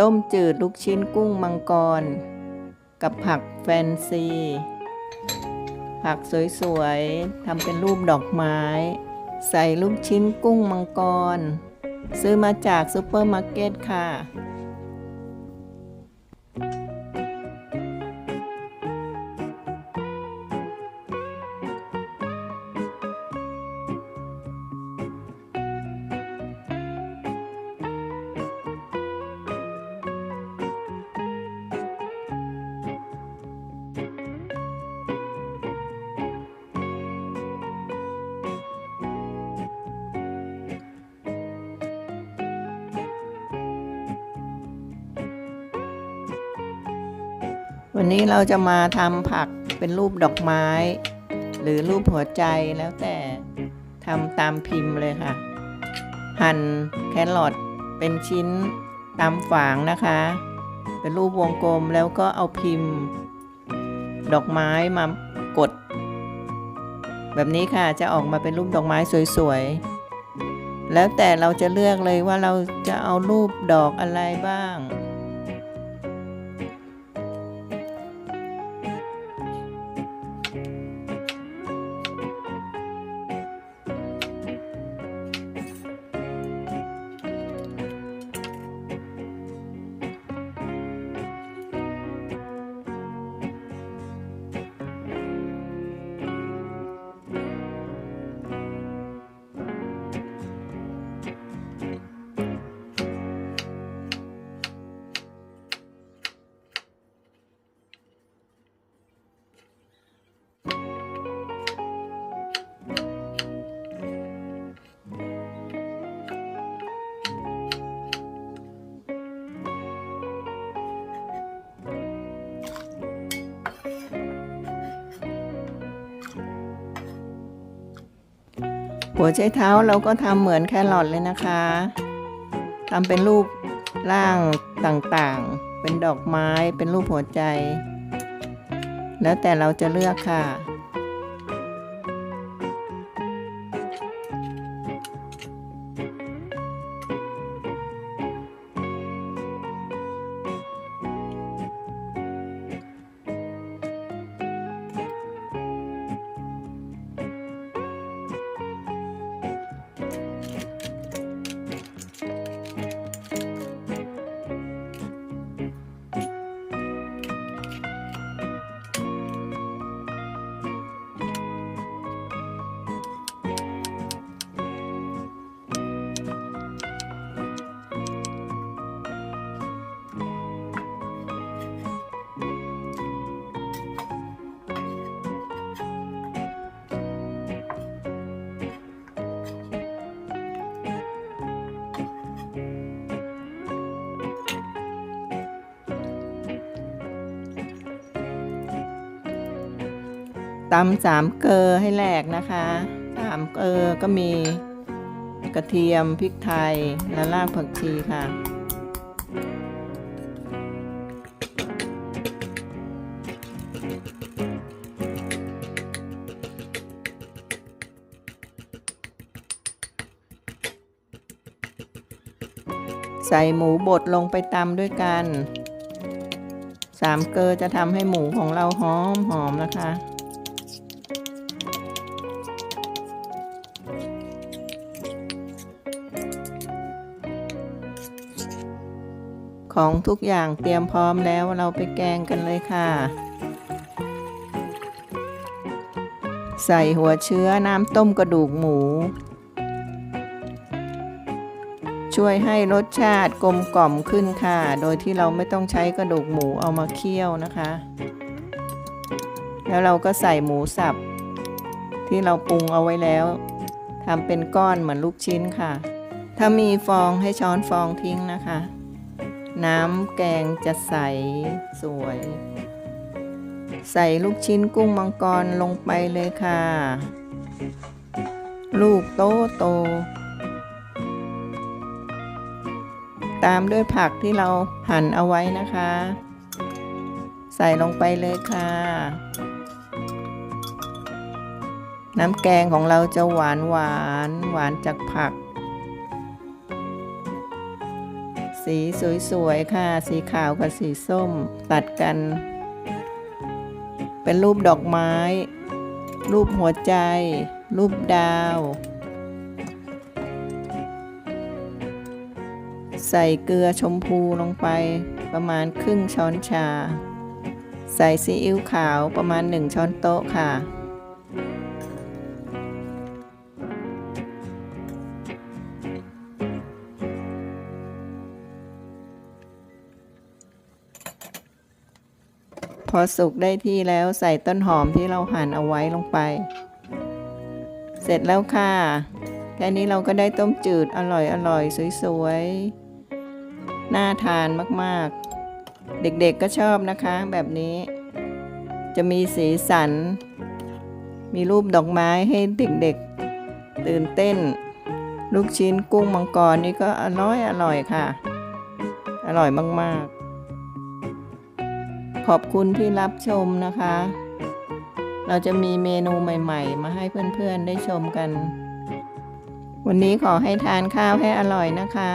ต้มจืดลูกชิ้นกุ้งมังกร กับผักแฟนซี ผักสวยๆทำเป็นรูปดอกไม้ ใส่ลูกชิ้นกุ้งมังกร ซื้อมาจากซูเปอร์มาร์เก็ตค่ะ วันนี้เราจะมาทำผักเป็นรูปดอกไม้ หรือรูปหัวใจแล้วแต่ทำตามพิมพ์เลยค่ะ หั่นแครอทเป็นชิ้นตามฝางนะคะ เป็นรูปวงกลมแล้วก็เอาพิมพ์ ดอกไม้มากด แบบนี้ค่ะจะออกมาเป็นรูปดอกไม้สวยๆ แล้วแต่เราจะเลือกเลยว่าเราจะเอารูปดอกอะไรบ้าง หัวใจเท้าเราก็ทำเหมือนแครอทเลยนะคะทำเป็นรูปร่างต่างๆ เป็นดอกไม้เป็นรูปหัวใจ แล้วแต่เราจะเลือกค่ะ ตำสามเกลอให้แหลกนะคะสามเกลอก็มีกระเทียมพริกไทยและรากผักชีค่ะ ใส่หมูบดลงไปตำด้วยกันสามเกลอจะทำให้หมูของเราหอมหอมนะคะ ของทุกอย่างเตรียมพร้อมแล้วเราไปแกงกันเลยค่ะ ใส่หัวเชื้อน้ำต้มกระดูกหมู ช่วยให้รสชาติกลมกล่อมขึ้นค่ะ โดยที่เราไม่ต้องใช้กระดูกหมูเอามาเคี่ยวนะคะ แล้วเราก็ใส่หมูสับ ที่เราปรุงเอาไว้แล้วทำเป็นก้อนเหมือนลูกชิ้นค่ะ ถ้ามีฟองให้ช้อนฟองทิ้งนะคะ น้ำแกงจะใสสวย ใส่ลูกชิ้นกุ้งมังกรลงไปเลยค่ะ ลูกโตโต ตามด้วยผักที่เราหั่นเอาไว้นะคะ ใส่ลงไปเลยค่ะ น้ำแกงของเราจะหวานหวานหวานจากผัก สีสีสวยๆค่ะ สีขาวกับสีส้ม ตัดกัน เป็นรูปดอกไม้ รูปหัวใจ รูปดาว ใส่เกลือชมพูลงไปประมาณครึ่งช้อนชา ใส่ซีอิ๊วขาวประมาณ 1 ช้อนโต๊ะค่ะ พอสุกได้ที่แล้วใส่ต้นหอมที่เราหั่นเอาไว้ลงไป เสร็จแล้วค่ะแค่นี้เราก็ได้ต้มจืดอร่อยอร่อยสวยๆ น่าทานมากๆ เด็กๆก็ชอบนะคะแบบนี้ จะมีสีสัน มีรูปดอกไม้ให้เด็กๆ ตื่นเต้น ลูกชิ้นกุ้งมังกรนี่ก็อร่อยอร่อยค่ะ อร่อยมากๆ ขอบคุณที่รับชมนะคะ เราจะมีเมนูใหม่ๆ มาให้เพื่อนๆได้ชมกัน วันนี้ขอให้ทานข้าวให้อร่อยนะคะ